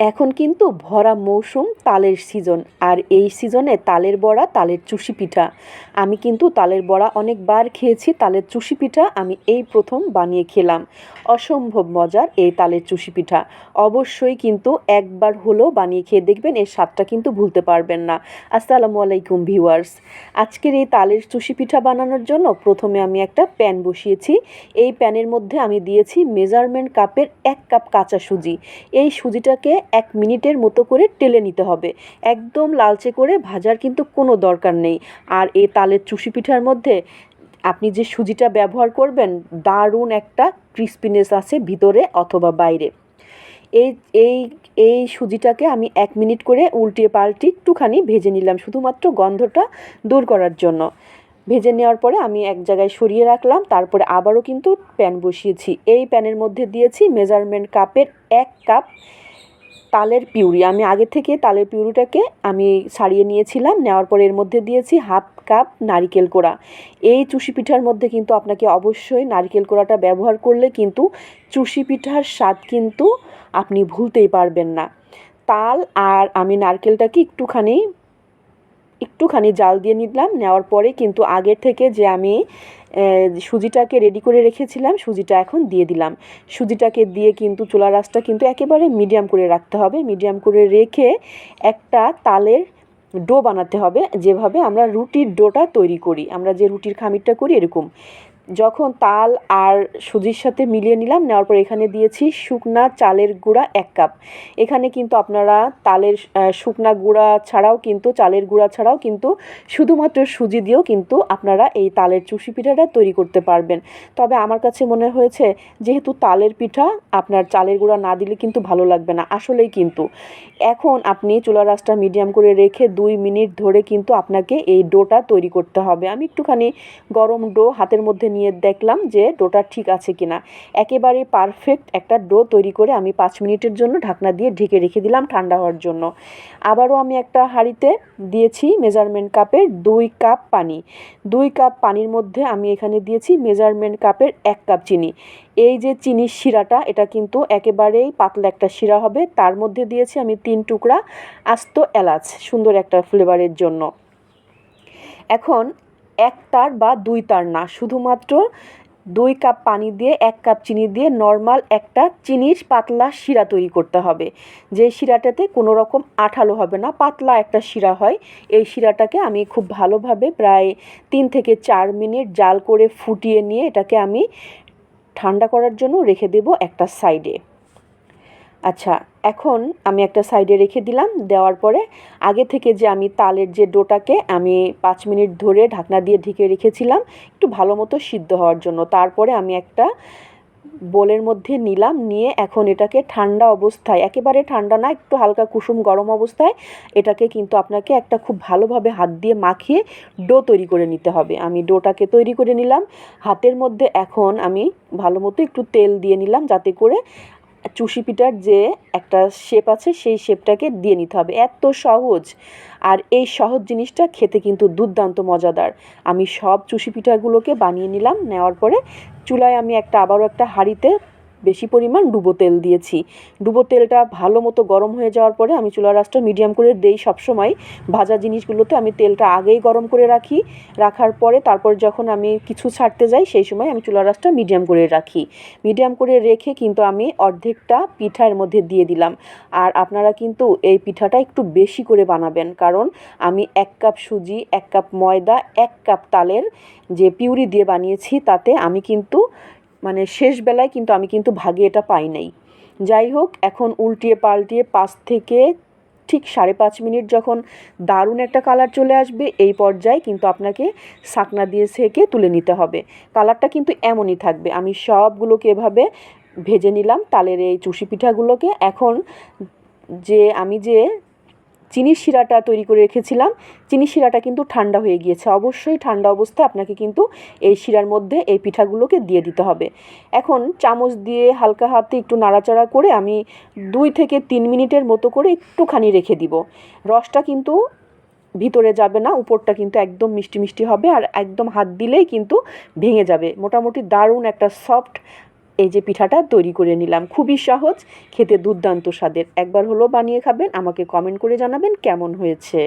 এখন কিন্তু ভরা মৌসুম তালের সিজন, আর এই সিজনে তালের বড়া, তালের চুষি পিঠা। আমি কিন্তু তালের বড়া অনেকবার খেয়েছি, তালের চুষি পিঠা আমি এই প্রথম বানিয়ে খেলাম। অসম্ভব মজার এই তালের চুষি পিঠা। অবশ্যই কিন্তু একবার হলেও বানিয়ে খেয়ে দেখবেন, এর স্বাদটা কিন্তু ভুলতে পারবেন না। আসসালামু আলাইকুম ভিউয়ার্স। আজকের এই তালের চুষি পিঠা বানানোর জন্য প্রথমে আমি একটা প্যান বসিয়েছি। এই প্যানের মধ্যে আমি দিয়েছি মেজারমেন্ট কাপের এক কাপ কাঁচা সুজি। এই সুজিটাকে এক মিনিটের মতো করে টেলে নিতে হবে। একদম লালচে করে ভাজার কিন্তু কোনো দরকার নেই। আর এই তালের চুষি পিঠার মধ্যে আপনি যে সুজিটা ব্যবহার করবেন, দারুণ একটা ক্রিস্পিনেস আছে ভিতরে অথবা বাইরে। এই এই এই সুজিটাকে আমি এক মিনিট করে উল্টিয়ে পাল্টি একটুখানি ভেজে নিলাম শুধুমাত্র গন্ধটা দূর করার জন্য। ভেজে নেওয়ার পরে আমি এক জায়গায় সরিয়ে রাখলাম, তারপরে আবারও কিন্তু প্যান বসিয়েছি। এই প্যানের মধ্যে দিয়েছি মেজারমেন্ট কাপের এক কাপ তালের পিউরি। আমি আগে থেকে তালের পিউরিটাকে আমি ছাড়িয়ে নিয়েছিলাম, নেওয়ার পরে এর মধ্যে দিয়েছি হাফ কাপ নারিকেল কোড়া। এই চুষি পিঠার মধ্যে কিন্তু আপনাকে অবশ্যই নারিকেল কোড়াটা ব্যবহার করলে কিন্তু চুষি পিঠার স্বাদ কিন্তু আপনি ভুলতেই পারবেন না। তাল আর আমি নারকেলটাকে একটুখানি একটুখানি জাল দিয়ে নিলাম। নেওয়ার পরে কিন্তু আগের থেকে যে আমি সুজিটাকে রেডি করে রেখেছিলাম, সুজিটা এখন দিয়ে দিলাম। সুজিটাকে দিয়ে কিন্তু চুলা রাসটা কিন্তু একেবারে মিডিয়াম করে রাখতে হবে। মিডিয়াম করে রেখে একটা তালের ডো বানাতে হবে। যেভাবে আমরা রুটির ডোটা তৈরি করি। আমরা যে রুটির খামিরটা করি এরকম। যখন তাল আর সুজির সাথে মিলিয়ে নিলাম, নেওয়ার পর এখানে দিয়েছি শুকনা চালের গুঁড়া এক কাপ। এখানে কিন্তু আপনারা তালের শুকনা গুঁড়া ছাড়াও কিন্তু, চালের গুঁড়া ছাড়াও কিন্তু, শুধুমাত্র সুজি দিয়েও কিন্তু আপনারা এই তালের চুষি পিঠাটা তৈরি করতে পারবেন। তবে আমার কাছে মনে হয়েছে, যেহেতু তালের পিঠা, আপনার চালের গুঁড়া না দিলে কিন্তু ভালো লাগবে না। আসলেই কিন্তু, এখন আপনি চুলা রাসটা মিডিয়াম করে রেখে দুই মিনিট ধরে কিন্তু আপনাকে এই ডোটা তৈরি করতে হবে। আমি একটুখানি গরম ডো হাতের মধ্যে নিয়ে দেখলাম যে ডোটা ঠিক আছে কিনা। একেবারে পারফেক্ট একটা ডো তৈরি করে আমি পাঁচ মিনিটের জন্য ঢাকনা দিয়ে ঢেকে রেখে দিলাম ঠান্ডা হওয়ার জন্য। আবারও আমি একটা হাঁড়িতে দিয়েছি মেজারমেন্ট কাপের দুই কাপ পানি। দুই কাপ পানির মধ্যে আমি এখানে দিয়েছি মেজারমেন্ট কাপের এক কাপ চিনি। এই যে চিনির শিরাটা, এটা কিন্তু একেবারেই পাতলা একটা শিরা হবে। তার মধ্যে দিয়েছি আমি তিন টুকরা আস্ত এলাচ সুন্দর একটা ফ্লেভারের জন্য। এখন এক তার বা দুই তার না। শুধুমাত্র দুই কাপ পানি দিয়ে, এক কাপ চিনি দিয়ে নর্মাল একটা চিনির পাতলা শিরা তৈরি করতে হবে। যে শিরাটাতে কোনো রকম আঠালো হবে না, পাতলা একটা শিরা হয়। এই শিরাটাকে আমি খুব ভালোভাবে প্রায় তিন থেকে চার মিনিট জাল করে ফুটিয়ে নিয়ে এটাকে আমি ঠান্ডা করার জন্য রেখে দেব একটা সাইডে। আচ্ছা এখন আমি একটা সাইডে রেখে দিলাম, দেওয়ার পরে আগে থেকে যে আমি তালের যে ডোটাকে আমি পাঁচ মিনিট ধরে ঢাকনা দিয়ে ঢেকে রেখেছিলাম, একটু ভালো মতো সিদ্ধ হওয়ার জন্য। তারপরে আমি একটা বোলের মধ্যে নিলাম, নিয়ে এখন এটাকে ঠান্ডা অবস্থায়, একেবারে ঠান্ডা না, একটু হালকা কুসুম গরম অবস্থায়, এটাকে কিন্তু আপনাকে একটা খুব ভালোভাবে হাত দিয়ে মাখিয়ে ডো তৈরি করে নিতে হবে। আমি ডোটাকে তৈরি করে নিলাম, হাতের মধ্যে এখন আমি ভালো মতো একটু তেল দিয়ে নিলাম, যাতে করে চুষি পিঠার যে একটা শেপ আছে, সেই শেপটাকে দিয়ে নিতে হবে। এত সহজ। আর এই সহজ জিনিসটা খেতে কিন্তু দুর্দান্ত মজাদার। আমি সব চুষি পিঠাগুলোকে বানিয়ে নিলাম, নেওয়ার পরে চুলায় আমি একটা, আবারও একটা হাঁড়িতে বেশি পরিমাণ ডুবো তেল দিয়েছি। ডুবো তেলটা ভালো মতো গরম হয়ে যাওয়ার পরে আমি চুলা রাসটা মিডিয়াম করে দেই সবসময়। ভাজা জিনিসগুলোতে আমি তেলটা আগেই গরম করে রাখি। রাখার পরে তারপর যখন আমি কিছু ছাড়তে যাই, সেই সময় আমি চুলা রাসটা মিডিয়াম করে রাখি। মিডিয়াম করে রেখে কিন্তু আমি অর্ধেকটা পিঠার মধ্যে দিয়ে দিলাম। আর আপনারা কিন্তু এই পিঠাটা একটু বেশি করে বানাবেন। কারণ আমি এক কাপ সুজি, এক কাপ ময়দা, এক কাপ তালের যে পিউরি দিয়ে বানিয়েছি, তাতে আমি কিন্তু মানে শেষ বেলায় কিন্তু আমি কিন্তু ভাগে এটা পাই নাই। যাই হোক, এখন উল্টিয়ে পাল্টিয়ে পাঁচ থেকে ঠিক সাড়ে পাঁচ মিনিট যখন দারুণ একটা কালার চলে আসবে, এই পর্যায়ে কিন্তু আপনাকে সাকনা দিয়ে সেকে তুলে নিতে হবে। কালারটা কিন্তু এমনই থাকবে। আমি সবগুলোকে এভাবে ভেজে নিলাম, তালের এই চুষি পিঠাগুলোকে। এখন যে, আমি যে চিনির শিরাটা তৈরি করে রেখেছিলাম। চিনির শিরাটা কিন্তু ঠান্ডা হয়ে গিয়েছে। অবশ্যই ঠান্ডা অবস্থায় আপনাকে কিন্তু এই শিরার মধ্যে এই পিঠাগুলোকে দিয়ে দিতে হবে। এখন চামচ দিয়ে হালকা হাতে একটু নাড়াচাড়া করে আমি দুই থেকে তিন মিনিটের মতো করে একটুখানি রেখে দিব। রসটা কিন্তু ভিতরে যাবে না, উপরটা কিন্তু একদম মিষ্টি মিষ্টি হবে আর একদম হাত দিলেই কিন্তু ভেঙে যাবে। মোটামুটি দারুণ একটা সফট এই যে পিঠাটা তৈরি করে নিলাম। খুবই সহজ, খেতে দুর্দান্ত স্বাদের। একবার হলো বানিয়ে খাবেন, আমাকে কমেন্ট করে জানাবেন কেমন হয়েছে।